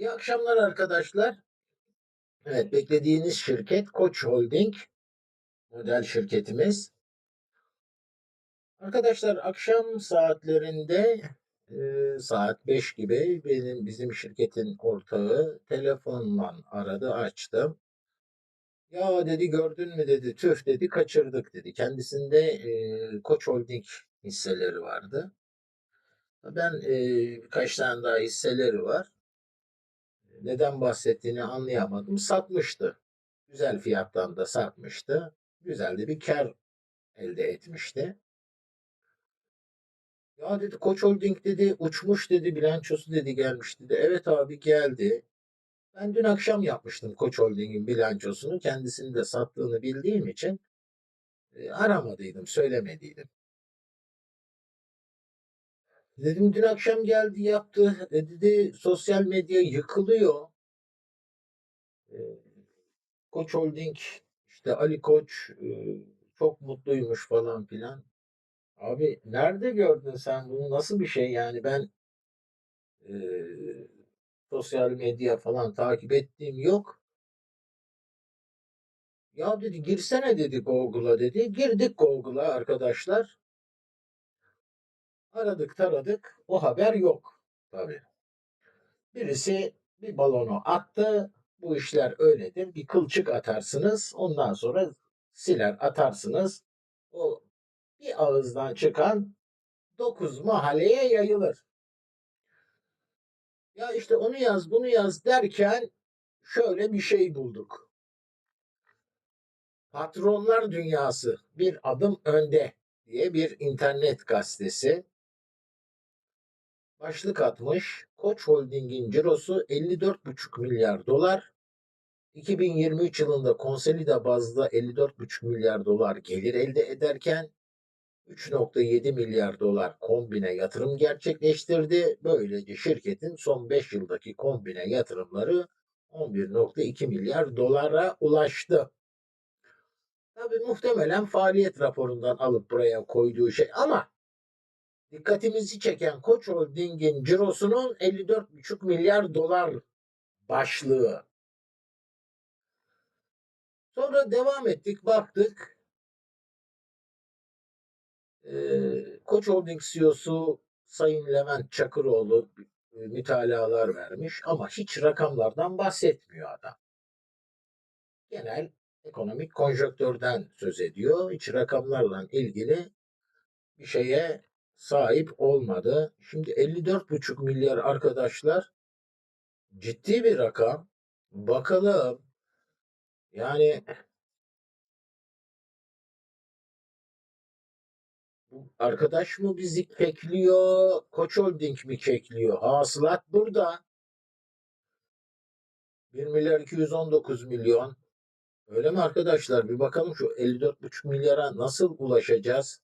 İyi akşamlar arkadaşlar. Evet, beklediğiniz şirket Koç Holding model şirketimiz. Arkadaşlar akşam saatlerinde e, saat 5 gibi benim bizim şirketin ortağı telefonla aradı açtım. Ya dedi gördün mü dedi tüh dedi kaçırdık dedi. Kendisinde e, Koç Holding hisseleri vardı. Ben e, birkaç tane daha hisseleri var. Neden bahsettiğini anlayamadım. Satmıştı. Güzel fiyattan da satmıştı. Güzel de bir kar elde etmişti. Ya dedi Koç Holding dedi uçmuş dedi bilançosu dedi gelmiş dedi. Evet abi geldi. Ben dün akşam yapmıştım Koç Holding'in bilançosunu. Kendisini de sattığını bildiğim için e, aramadıydım, söylemediydim. Dedim dün akşam geldi yaptı. E, dedi sosyal medya yıkılıyor. E, Koç Holding işte Ali Koç e, çok mutluymuş falan filan. Abi nerede gördün sen bunu? Nasıl bir şey yani ben e, sosyal medya falan takip ettiğim yok. Ya dedi girsene dedi Google'a dedi. Girdik Google'a arkadaşlar. Aradık taradık. O haber yok tabii. Birisi bir balonu attı. Bu işler öyledir. Bir kılçık atarsınız. Ondan sonra siler atarsınız. O bir ağızdan çıkan dokuz mahalleye yayılır. Ya işte onu yaz bunu yaz derken şöyle bir şey bulduk. Patronlar Dünyası bir adım önde diye bir internet gazetesi başlık atmış. Koç Holding'in cirosu 54,5 milyar dolar. 2023 yılında konsolide bazda 54,5 milyar dolar gelir elde ederken 3.7 milyar dolar kombine yatırım gerçekleştirdi. Böylece şirketin son 5 yıldaki kombine yatırımları 11.2 milyar dolara ulaştı. Tabi muhtemelen faaliyet raporundan alıp buraya koyduğu şey ama dikkatimizi çeken Koç Holding'in cirosunun 54,5 milyar dolar başlığı. Sonra devam ettik baktık ee, Koç Holding CEO'su Sayın Levent Çakıroğlu e, mütalalar vermiş ama hiç rakamlardan bahsetmiyor adam. Genel ekonomik konjöktörden söz ediyor. Hiç rakamlarla ilgili bir şeye sahip olmadı. Şimdi 54,5 milyar arkadaşlar ciddi bir rakam. Bakalım yani Arkadaş mı bizi kekliyor, Koç Holding mi kekliyor? Hasılat burada. 1 milyar 219 milyon. Öyle mi arkadaşlar? Bir bakalım şu 54,5 milyara nasıl ulaşacağız?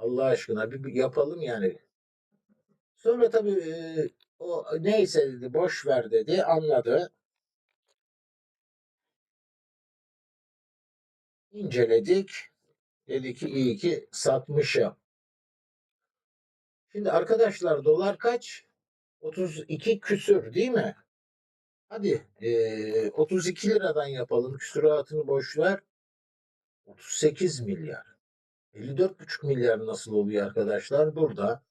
Allah aşkına bir, bir yapalım yani. Sonra tabii e, o neyse dedi boş ver dedi anladı. İnceledik. Dedi ki iyi ki satmışım. Şimdi arkadaşlar dolar kaç? 32 küsür değil mi? Hadi e, 32 liradan yapalım. Küsuratını boş ver. 38 milyar. 54,5 milyar nasıl oluyor arkadaşlar? Burada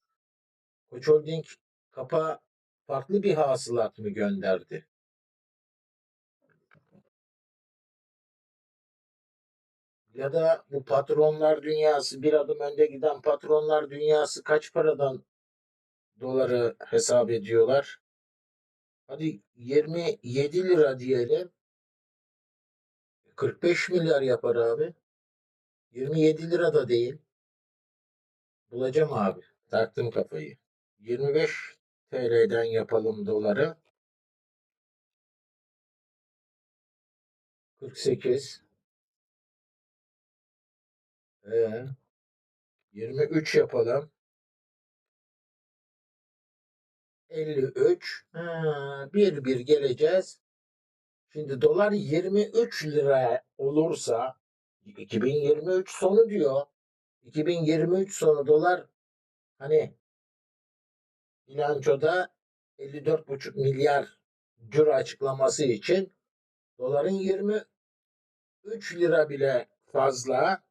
Koç Holding kapa farklı bir hasılat mı gönderdi? Ya da bu patronlar dünyası bir adım önde giden patronlar dünyası kaç paradan doları hesap ediyorlar? Hadi 27 lira diyelim. 45 milyar yapar abi. 27 lira da değil. Bulacağım abi. Taktım kafayı. 25 TL'den yapalım doları. 48 ee, 23 yapalım. 53 ha, bir bir geleceğiz. Şimdi dolar 23 lira olursa 2023 sonu diyor. 2023 sonu dolar hani bilançoda 54,5 milyar ciro açıklaması için doların 23 lira bile fazla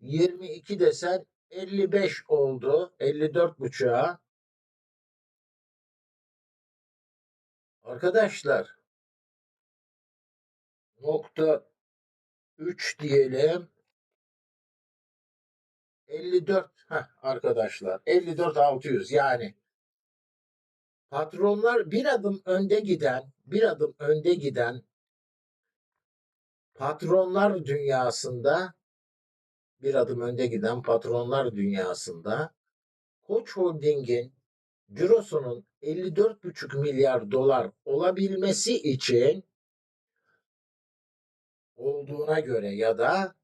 22 desen 55 oldu 54 buçuğa arkadaşlar nokta 3 diyelim. 54 heh, arkadaşlar 54 600 yani. Patronlar bir adım önde giden bir adım önde giden patronlar dünyasında bir adım önde giden patronlar dünyasında Koç Holding'in cirosunun 54,5 milyar dolar olabilmesi için olduğuna göre ya da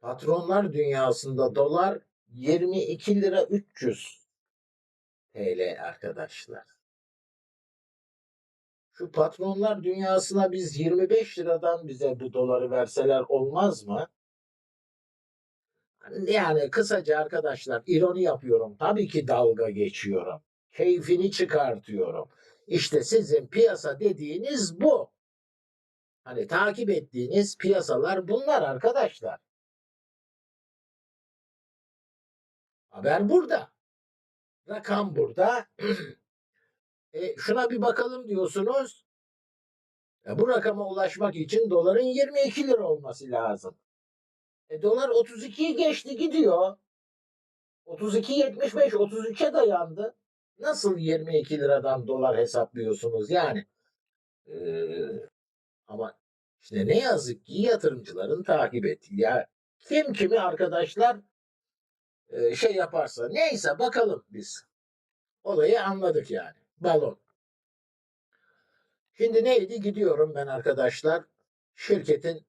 patronlar dünyasında dolar 22 lira 300 TL arkadaşlar. Şu patronlar dünyasına biz 25 liradan bize bu doları verseler olmaz mı? Yani kısaca arkadaşlar ironi yapıyorum. Tabii ki dalga geçiyorum. Keyfini çıkartıyorum. İşte sizin piyasa dediğiniz bu. Hani takip ettiğiniz piyasalar bunlar arkadaşlar. Haber burada. Rakam burada. e, şuna bir bakalım diyorsunuz. E, bu rakama ulaşmak için doların 22 lira olması lazım. E, dolar 32'yi geçti gidiyor. 32.75 33'e dayandı. Nasıl 22 liradan dolar hesaplıyorsunuz yani? Ama işte ne yazık ki yatırımcıların takip ettiği. Ya kim kimi arkadaşlar e, şey yaparsa neyse bakalım biz. Olayı anladık yani. Balon. Şimdi neydi? Gidiyorum ben arkadaşlar. Şirketin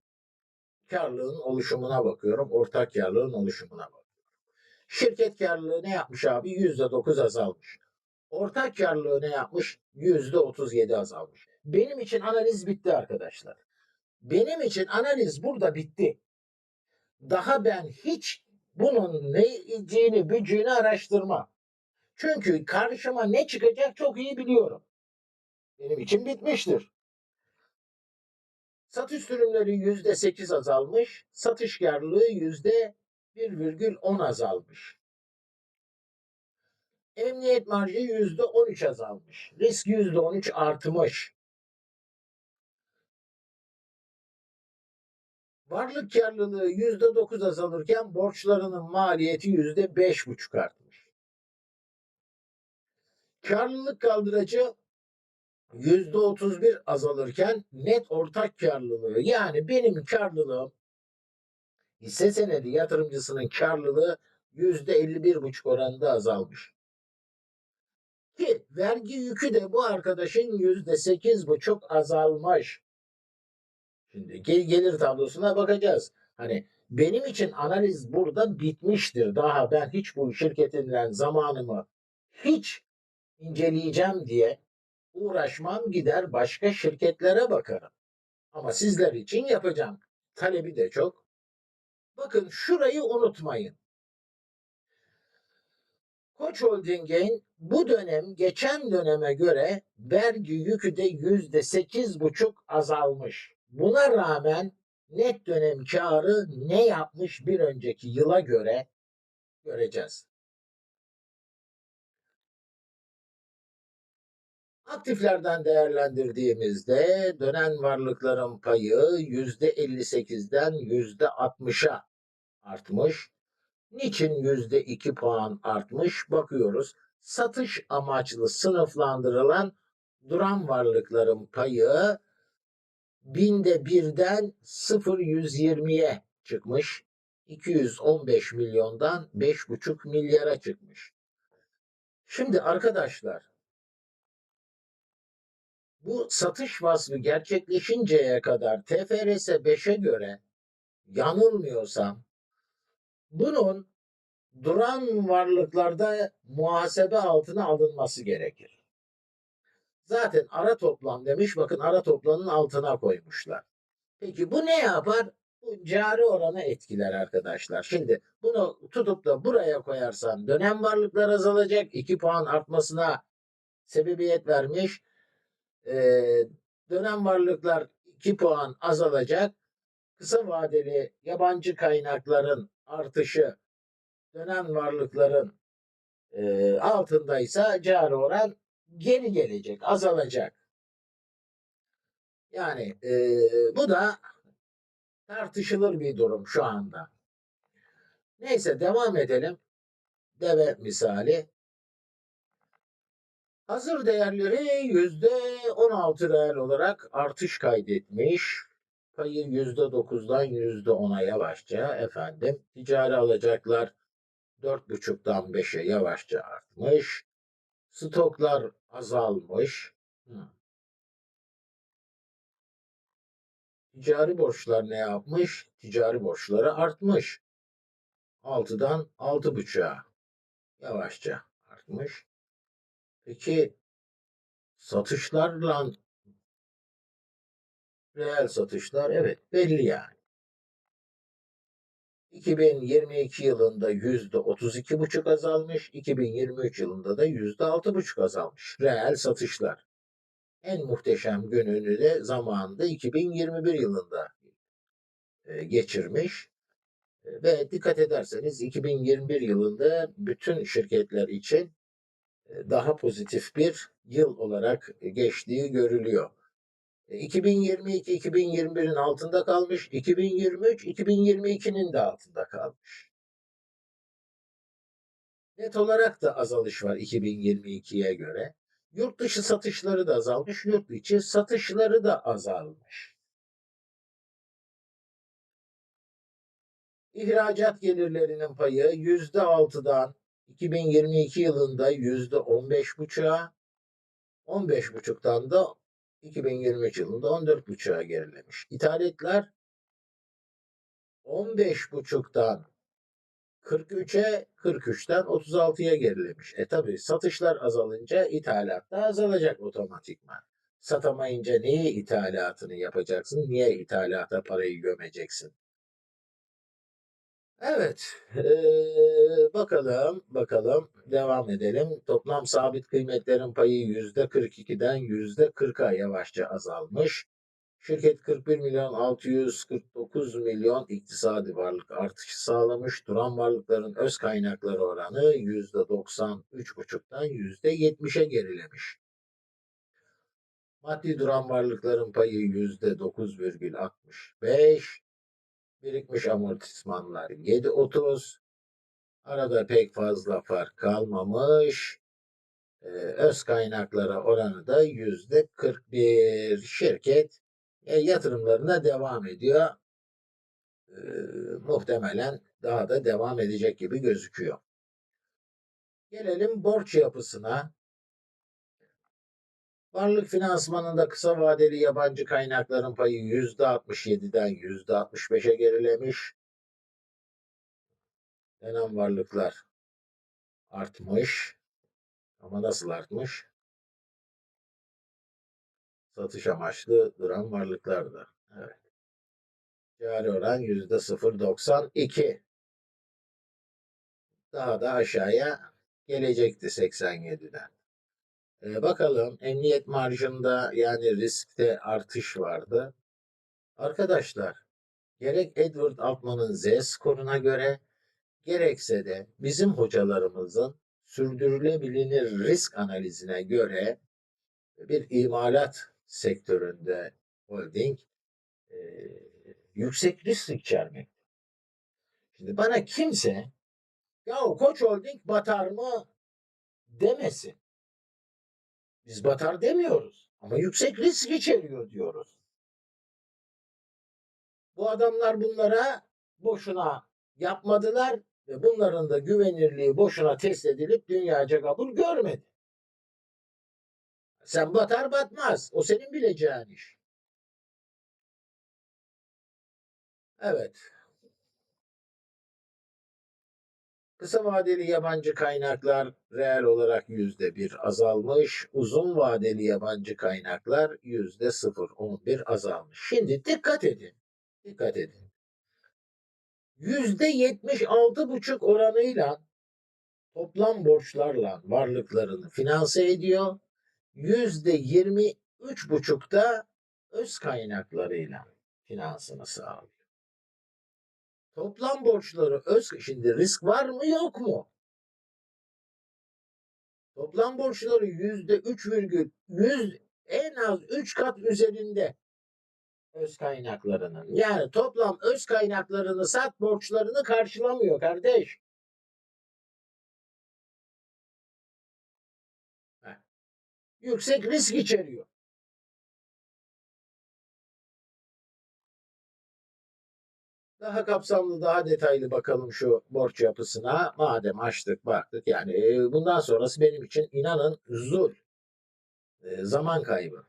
karlılığın oluşumuna bakıyorum. Ortak karlılığın oluşumuna bakıyorum. Şirket karlılığı ne yapmış abi? %9 azalmış. Ortak karlılığı ne yapmış? %37 azalmış. Benim için analiz bitti arkadaşlar. Benim için analiz burada bitti. Daha ben hiç bunun ne iciğini, bücüğünü araştırma. Çünkü karşıma ne çıkacak çok iyi biliyorum. Benim için bitmiştir. Satış sürümleri yüzde sekiz azalmış, satış karlılığı yüzde 1,10 azalmış. Emniyet marjı yüzde 13 azalmış. Risk yüzde 13 artmış. Varlık karlılığı yüzde 9 azalırken borçlarının maliyeti yüzde beş buçuk artmış. Karlılık kaldıracı yüzde 31 azalırken net ortak karlılığı yani benim karlılığım hisse senedi yatırımcısının karlılığı yüzde 51 buçuk oranında azalmış. Ki vergi yükü de bu arkadaşın yüzde sekiz buçuk azalmış. Şimdi gel gelir tablosuna bakacağız. Hani benim için analiz burada bitmiştir. Daha ben hiç bu şirketinden zamanımı hiç inceleyeceğim diye uğraşmam gider başka şirketlere bakarım. Ama sizler için yapacağım. Talebi de çok. Bakın şurayı unutmayın. Koç Holding'in bu dönem geçen döneme göre vergi yükü de yüzde sekiz buçuk azalmış. Buna rağmen net dönem karı ne yapmış bir önceki yıla göre göreceğiz. Aktiflerden değerlendirdiğimizde dönen varlıkların payı yüzde 58'den yüzde 60'a artmış. Niçin yüzde iki puan artmış? Bakıyoruz. Satış amaçlı sınıflandırılan duran varlıkların payı binde birden 0-120'ye çıkmış. 215 milyondan 5,5 milyara çıkmış. Şimdi arkadaşlar bu satış vasfı gerçekleşinceye kadar TFRS 5'e göre yanılmıyorsam bunun duran varlıklarda muhasebe altına alınması gerekir. Zaten ara toplam demiş. Bakın ara toplamın altına koymuşlar. Peki bu ne yapar? Bu cari oranı etkiler arkadaşlar. Şimdi bunu tutup da buraya koyarsam dönem varlıklar azalacak. 2 puan artmasına sebebiyet vermiş. Eee, dönem varlıklar 2 puan azalacak. Kısa vadeli yabancı kaynakların artışı dönem varlıkların eee, altındaysa cari oran geri gelecek, azalacak. Yani eee, bu da tartışılır bir durum şu anda. Neyse devam edelim. Deve misali. Hazır değerleri yüzde 16 reel olarak artış kaydetmiş. Payı yüzde 9'dan yüzde 10'a yavaşça efendim. Ticari alacaklar 4,5'dan 5'e yavaşça artmış. Stoklar azalmış. Ticari borçlar ne yapmış? Ticari borçları artmış. 6'dan 6,5'a yavaşça artmış. Peki satışlarla reel satışlar evet belli yani. 2022 yılında yüzde 32,5 azalmış, 2023 yılında da yüzde 6,5 azalmış reel satışlar. En muhteşem gününü de zamanında 2021 yılında e, geçirmiş. E, ve dikkat ederseniz 2021 yılında bütün şirketler için e, daha pozitif bir yıl olarak geçtiği görülüyor. 2022 2021'in altında kalmış, 2023 2022'nin de altında kalmış. Net olarak da azalış var 2022'ye göre. Yurt dışı satışları da azalmış, yurt içi satışları da azalmış. İhracat gelirlerinin payı %6'dan 2022 yılında %15,5'a 15,5'tan da 2023 yılında 14,5'a gerilemiş. İthalatlar 15,5'tan 43'e 43'ten 36'ya gerilemiş. E tabi satışlar azalınca ithalat da azalacak otomatikman. Satamayınca niye ithalatını yapacaksın? Niye ithalata parayı gömeceksin? Evet, ee, bakalım, bakalım, devam edelim. Toplam sabit kıymetlerin payı yüzde 42'den yüzde 40'a yavaşça azalmış. Şirket 41 milyon 649 milyon iktisadi varlık artışı sağlamış. Duran varlıkların öz kaynakları oranı yüzde 93,5'tan yüzde 70'e gerilemiş. Maddi duran varlıkların payı yüzde 9,65. Birikmiş amortismanlar 7.30. Arada pek fazla fark kalmamış. Ee, öz kaynaklara oranı da yüzde 41. Şirket e, yatırımlarına devam ediyor. E, muhtemelen daha da devam edecek gibi gözüküyor. Gelelim borç yapısına. Varlık finansmanında kısa vadeli yabancı kaynakların payı %67'den %65'e gerilemiş. Dönem varlıklar artmış. Ama nasıl artmış? Satış amaçlı duran varlıklar da. Evet. Cari oran %0.92. Daha da aşağıya gelecekti 87'den. Ee, bakalım emniyet marjında yani riskte artış vardı. Arkadaşlar gerek Edward Altman'ın Z skoruna göre gerekse de bizim hocalarımızın sürdürülebilir risk analizine göre bir imalat sektöründe holding e, yüksek risk içermekte. Şimdi bana kimse ya Koç Holding batar mı demesin. Biz batar demiyoruz ama yüksek risk içeriyor diyoruz. Bu adamlar bunlara boşuna yapmadılar ve bunların da güvenirliği boşuna test edilip dünyaca kabul görmedi. Sen batar batmaz. O senin bileceğin iş. Evet. Kısa vadeli yabancı kaynaklar reel olarak yüzde bir azalmış. Uzun vadeli yabancı kaynaklar yüzde 0.11 azalmış. Şimdi dikkat edin. Dikkat edin. Yüzde 76,5 oranıyla toplam borçlarla varlıklarını finanse ediyor. Yüzde 20 üç buçukta öz kaynaklarıyla finansını sağlıyor. Toplam borçları öz şimdi risk var mı yok mu? Toplam borçları yüzde üç virgül yüz en az üç kat üzerinde öz kaynaklarının. Yani toplam öz kaynaklarını sat borçlarını karşılamıyor kardeş. Heh. Yüksek risk içeriyor. Daha kapsamlı, daha detaylı bakalım şu borç yapısına. Madem açtık, baktık. Yani e, bundan sonrası benim için inanın zul. E, zaman kaybı.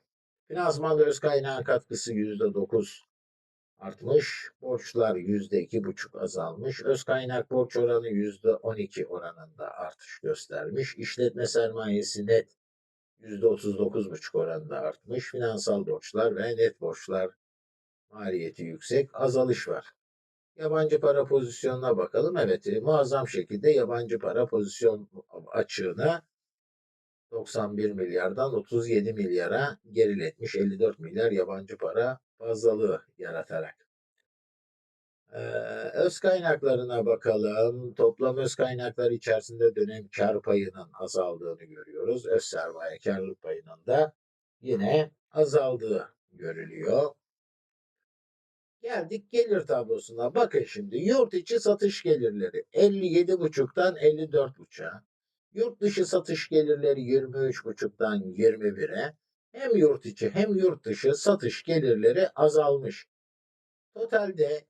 Finansman öz kaynağın katkısı yüzde dokuz artmış. Borçlar yüzde iki buçuk azalmış. Öz kaynak borç oranı yüzde on iki oranında artış göstermiş. İşletme sermayesi net yüzde otuz dokuz buçuk oranında artmış. Finansal borçlar ve net borçlar maliyeti yüksek. Azalış var. Yabancı para pozisyonuna bakalım. Evet, e, muazzam şekilde yabancı para pozisyon açığını 91 milyardan 37 milyara geriletmiş. 54 milyar yabancı para fazlalığı yaratarak. Ee, öz kaynaklarına bakalım. Toplam öz kaynaklar içerisinde dönem kar payının azaldığını görüyoruz. Öz sermaye karlılık payının da yine azaldığı görülüyor. Geldik gelir tablosuna. Bakın şimdi yurt içi satış gelirleri 57,5'tan 54,5'a. Yurt dışı satış gelirleri 23,5'tan 21'e. Hem yurt içi hem yurt dışı satış gelirleri azalmış. Totalde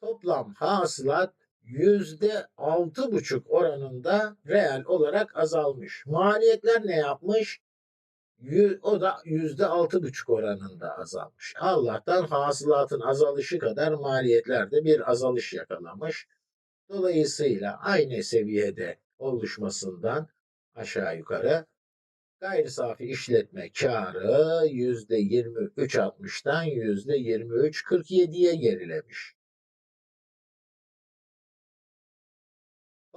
toplam hasılat %6,5 oranında reel olarak azalmış. Maliyetler ne yapmış? O da yüzde altı buçuk oranında azalmış. Allah'tan hasılatın azalışı kadar maliyetlerde bir azalış yakalamış. Dolayısıyla aynı seviyede oluşmasından aşağı yukarı gayri safi işletme karı yüzde yirmi üç altmıştan yüzde yirmi üç kırk yediye gerilemiş.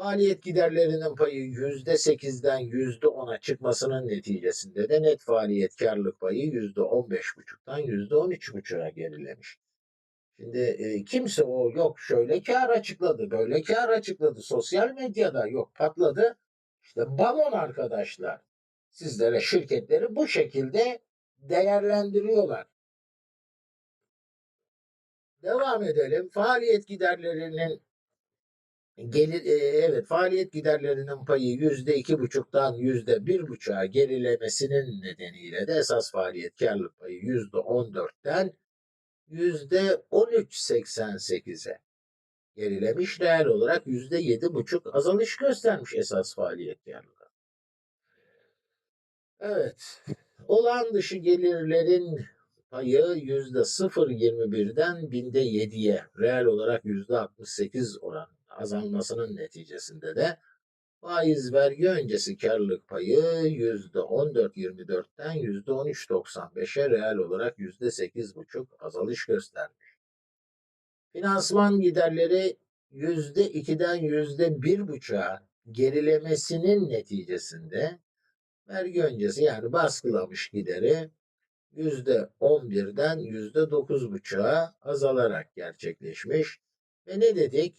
Faaliyet giderlerinin payı yüzde sekizden yüzde ona çıkmasının neticesinde de net faaliyet karlılık payı yüzde on beş buçuktan yüzde on üç buçuğa gerilemiş. Şimdi e, kimse o yok şöyle kar açıkladı, böyle kar açıkladı. Sosyal medyada yok patladı. İşte balon arkadaşlar. Sizlere şirketleri bu şekilde değerlendiriyorlar. Devam edelim. Faaliyet giderlerinin Gelir, e, evet faaliyet giderlerinin payı yüzde iki buçuktan yüzde bir buçuğa gerilemesinin nedeniyle de esas faaliyet karlılık payı yüzde on dörtten yüzde on üç seksen sekize gerilemiş. Reel olarak yüzde yedi buçuk azalış göstermiş esas faaliyet karlılığı. Evet. Olağan dışı gelirlerin payı yüzde 0.21'den binde 7'ye reel olarak yüzde 68 oran azalmasının neticesinde de faiz vergi öncesi karlılık payı yüzde 14.24'ten yüzde 13.95'e reel olarak yüzde 8.5 azalış göstermiş. Finansman giderleri yüzde 2'den yüzde 1.5'a gerilemesinin neticesinde vergi öncesi yani baskılamış gideri yüzde 11'den yüzde 9.5'a azalarak gerçekleşmiş. Ve ne dedik?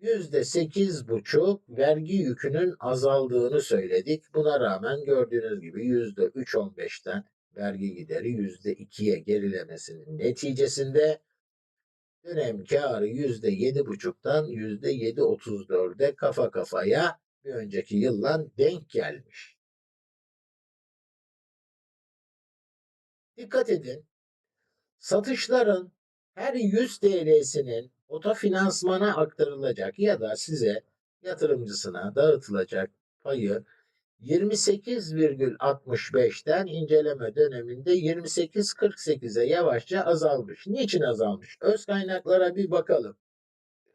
Yüzde sekiz buçuk vergi yükünün azaldığını söyledik. Buna rağmen gördüğünüz gibi yüzde üç on beşten vergi gideri yüzde ikiye gerilemesinin neticesinde dönem karı yüzde yedi buçuktan yüzde yedi otuz dörde kafa kafaya bir önceki yılla denk gelmiş. Dikkat edin. Satışların her 100 TL'sinin otofinansmana aktarılacak ya da size yatırımcısına dağıtılacak payı 28,65'ten inceleme döneminde 28,48'e yavaşça azalmış. Niçin azalmış? Öz kaynaklara bir bakalım.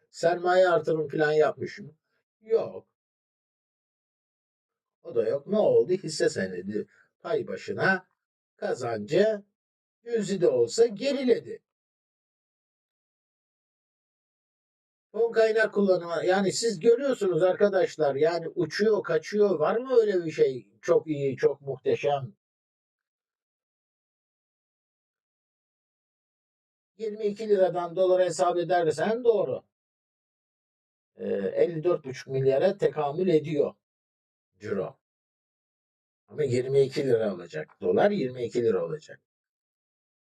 Sermaye artırım falan yapmış mı? Yok. O da yok. Ne oldu? Hisse senedi pay başına kazancı yüzü de olsa geriledi. O kaynak kullanımı yani siz görüyorsunuz arkadaşlar yani uçuyor kaçıyor var mı öyle bir şey çok iyi çok muhteşem 22 liradan dolara hesap edersen doğru. Ee, e, 54,5 milyara tekamül ediyor ciro. Ama 22 lira olacak. Dolar 22 lira olacak.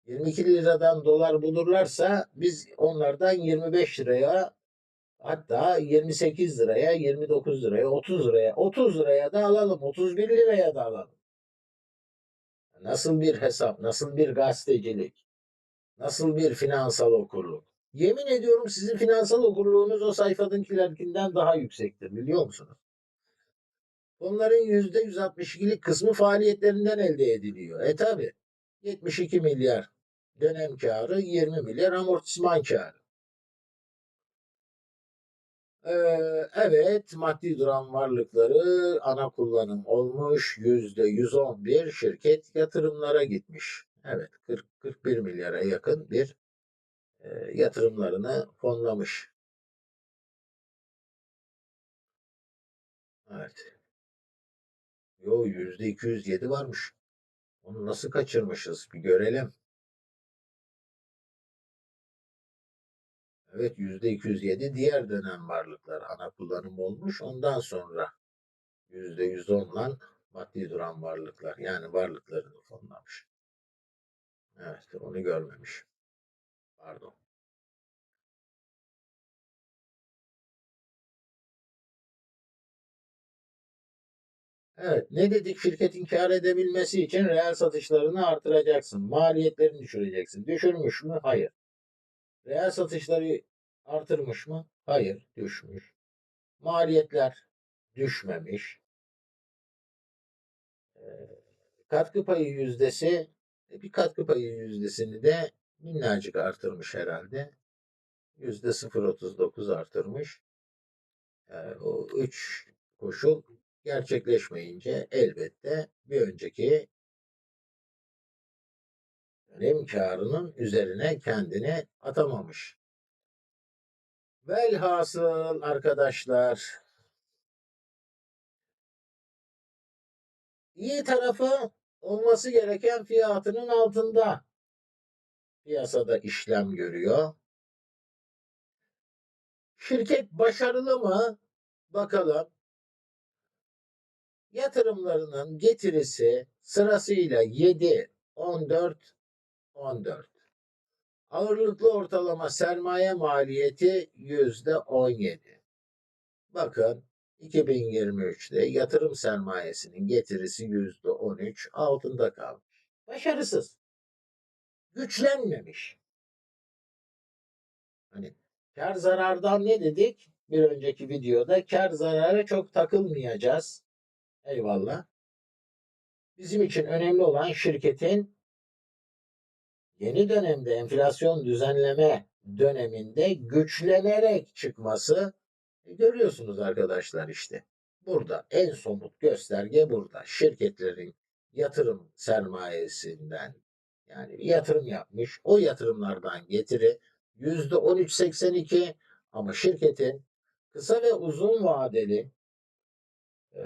22 liradan dolar bulurlarsa biz onlardan 25 liraya hatta 28 liraya, 29 liraya, 30 liraya, 30 liraya da alalım, 31 liraya da alalım. Nasıl bir hesap, nasıl bir gazetecilik, nasıl bir finansal okurluk. Yemin ediyorum sizin finansal okurluğunuz o sayfadakilerkinden daha yüksektir biliyor musunuz? Onların %162'lik kısmı faaliyetlerinden elde ediliyor. E tabi 72 milyar dönem karı, 20 milyar amortisman karı. Ee, evet, maddi duran varlıkları ana kullanım olmuş. Yüzde 111 şirket yatırımlara gitmiş. Evet, 40, 41 milyara yakın bir e, yatırımlarını fonlamış. Evet. Yo yüzde 207 varmış. Onu nasıl kaçırmışız bir görelim. Evet yüzde 207 diğer dönem varlıklar ana kullanım olmuş. Ondan sonra yüzde 110 lan maddi duran varlıklar yani varlıklarını fonlamış. Evet onu görmemiş. Pardon. Evet ne dedik şirketin kar edebilmesi için reel satışlarını artıracaksın. Maliyetlerini düşüreceksin. Düşürmüş mü? Hayır. Reel satışları artırmış mı? Hayır, düşmüş. Maliyetler düşmemiş. Ee, katkı payı yüzdesi e, bir katkı payı yüzdesini de minnacık artırmış herhalde. Yüzde 0.39 artırmış. Yani o üç koşul gerçekleşmeyince elbette bir önceki dönem karının üzerine kendini atamamış. Velhasıl arkadaşlar iyi tarafı olması gereken fiyatının altında piyasada işlem görüyor. Şirket başarılı mı? Bakalım. Yatırımlarının getirisi sırasıyla 7, 14, 14. Ağırlıklı ortalama sermaye maliyeti yüzde 17. Bakın 2023'te yatırım sermayesinin getirisi yüzde 13 altında kalmış. Başarısız. Güçlenmemiş. Hani kar zarardan ne dedik? Bir önceki videoda kar zarara çok takılmayacağız. Eyvallah. Bizim için önemli olan şirketin yeni dönemde enflasyon düzenleme döneminde güçlenerek çıkması e, görüyorsunuz arkadaşlar işte. Burada en somut gösterge burada. Şirketlerin yatırım sermayesinden yani yatırım yapmış. O yatırımlardan getiri yüzde 13.82 ama şirketin kısa ve uzun vadeli e,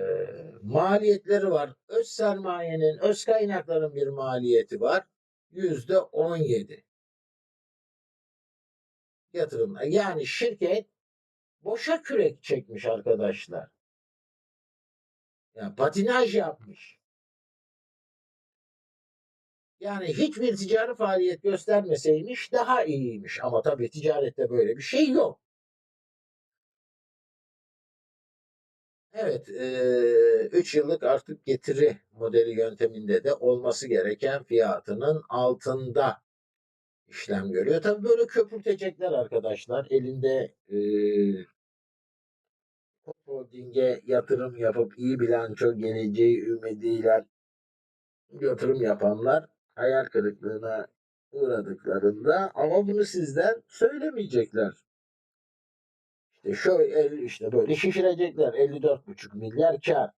maliyetleri var. Öz sermayenin, öz kaynakların bir maliyeti var. Yüzde on yedi. Yatırımlar. Yani şirket boşa kürek çekmiş arkadaşlar. Yani patinaj yapmış. Yani hiçbir ticari faaliyet göstermeseymiş daha iyiymiş. Ama tabii ticarette böyle bir şey yok. Evet, 3 yıllık artık getiri modeli yönteminde de olması gereken fiyatının altında işlem görüyor. Tabii böyle köpürtecekler arkadaşlar. Elinde e, holdinge yatırım yapıp iyi bilanço geleceği ümidiyle yatırım yapanlar hayal kırıklığına uğradıklarında ama bunu sizden söylemeyecekler. İşte şöyle işte böyle şişirecekler 54,5 milyar kar.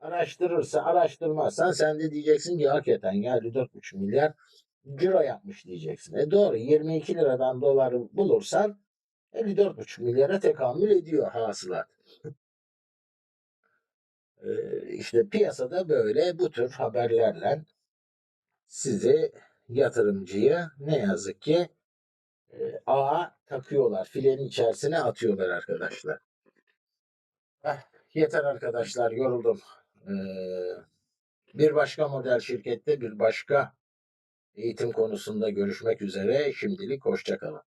Araştırırsa araştırmazsan sen de diyeceksin ki hakikaten ya 54,5 milyar ciro yapmış diyeceksin. E doğru 22 liradan doları bulursan 54,5 milyara tekamül ediyor hasılat. Ee, işte piyasada böyle bu tür haberlerle sizi yatırımcıyı ne yazık ki e, ağa takıyorlar. Filenin içerisine atıyorlar arkadaşlar. Eh, yeter arkadaşlar yoruldum. Ee, bir başka model şirkette bir başka eğitim konusunda görüşmek üzere. Şimdilik hoşçakalın.